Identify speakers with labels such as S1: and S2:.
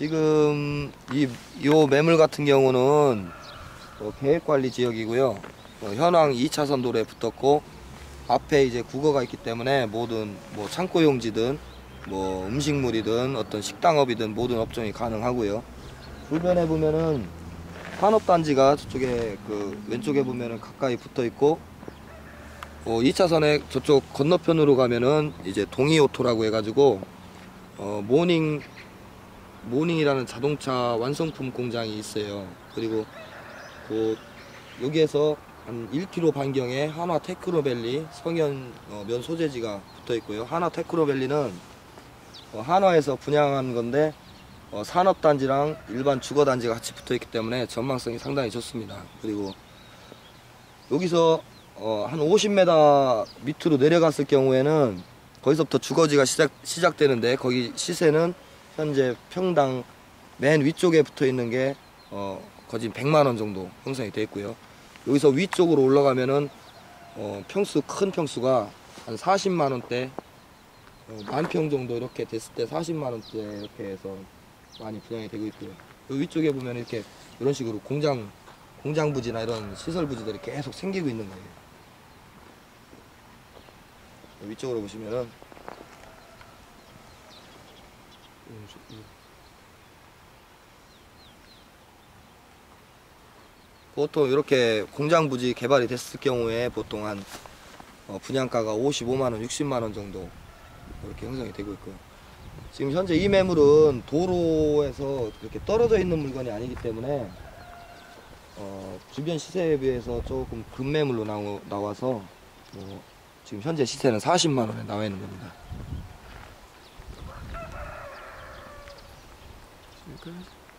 S1: 지금 이, 요 매물 같은 경우는 어, 계획관리 지역이고요. 어, 현황 2차선 도로에 붙었고 앞에 이제 국어가 있기 때문에 모든 뭐 창고 용지든 뭐 음식물이든 어떤 식당업이든 모든 업종이 가능하고요. 불변에 보면은 산업단지가 저쪽에 그 왼쪽에 보면은 가까이 붙어 있고 어, 2차선에 저쪽 건너편으로 가면은 이제 동이오토라고 해가지고 어, 모닝 모닝이라는 자동차 완성품 공장이 있어요. 그리고 그 여기에서 한 1km 반경에 한화 테크노밸리 성현 어, 면 소재지가 붙어 있고요. 한화 테크노밸리는 어, 한화에서 분양한 건데 어, 산업단지랑 일반 주거단지가 같이 붙어 있기 때문에 전망성이 상당히 좋습니다. 그리고 여기서 어, 한 50m 밑으로 내려갔을 경우에는 거기서부터 주거지가 시작, 시작되는데 거기 시세는 현재 평당 맨 위쪽에 붙어 있는 게 어, 거진 100만 원 정도 형성이 되어 있고요. 여기서 위쪽으로 올라가면은 어, 평수 큰 평수가 한 40만 원대 어, 만평 정도 이렇게 됐을 때 40만 원대 이렇게 해서 많이 분양이 되고 있고요. 요 위쪽에 보면 이렇게 이런 식으로 공장 공장 부지나 이런 시설 부지들이 계속 생기고 있는 거예요. 요 위쪽으로 보시면은 보통 이렇게 공장 부지 개발이 됐을 경우에 보통 한 어, 분양가가 55만 원, 60만 원 정도 이렇게 형성이 되고 있고요. 지금 현재 이 매물은 도로에서 이렇게 떨어져 있는 물건이 아니기 때문에 어, 주변 시세에 비해서 조금 급매물로 나오, 나와서 뭐 지금 현재 시세는 40만 원에 나와 있는 겁니다.
S2: 지금까지